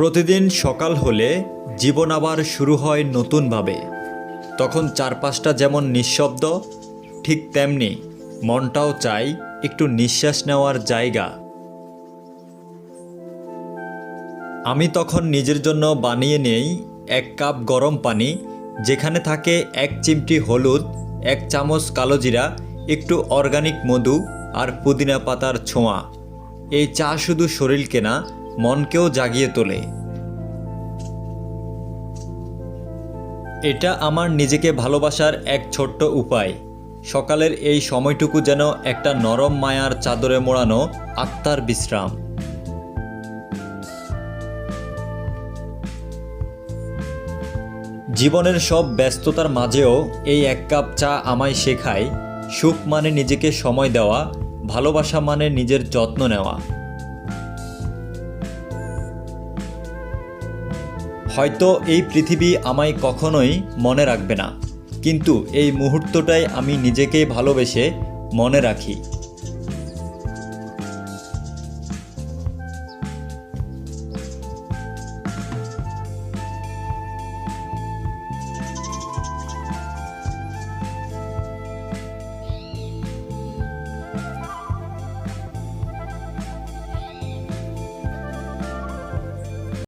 প্রতিদিন সকাল হলে জীবন আবার শুরু হয় নতুনভাবে। তখন চারপাশটা যেমন নিঃশব্দ, ঠিক তেমনি মনটাও চাই একটু নিঃশ্বাস নেওয়ার জায়গা। আমি তখন নিজের জন্য বানিয়ে নেই এক কাপ গরম পানি, যেখানে থাকে এক চিমটি হলুদ, এক চামচ কালোজিরা একটু অর্গানিক মধু আর পুদিনা পাতার ছোঁয়া। এই চা শুধু শরীরকে না মনকেও জাগিয়ে তোলে। এটা আমার নিজেকে ভালোবাসার এক ছোট্ট উপায়। সকালের এই সময়টুকু যেন একটা নরম মায়ার চাদরে মোড়ানো আত্মার বিশ্রাম। জীবনের সব ব্যস্ততার মাঝেও এই এক কাপ চা আমায় শেখায়, সুখ মানে নিজেকে সময় দেওয়া, ভালোবাসা মানে নিজের যত্ন নেওয়া। হয়তো এই পৃথিবী আমায় কখনোই মনে রাখবে না। কিন্তু এই মুহূর্তটাই আমি নিজেকে ভালোবেসে মনে রাখি।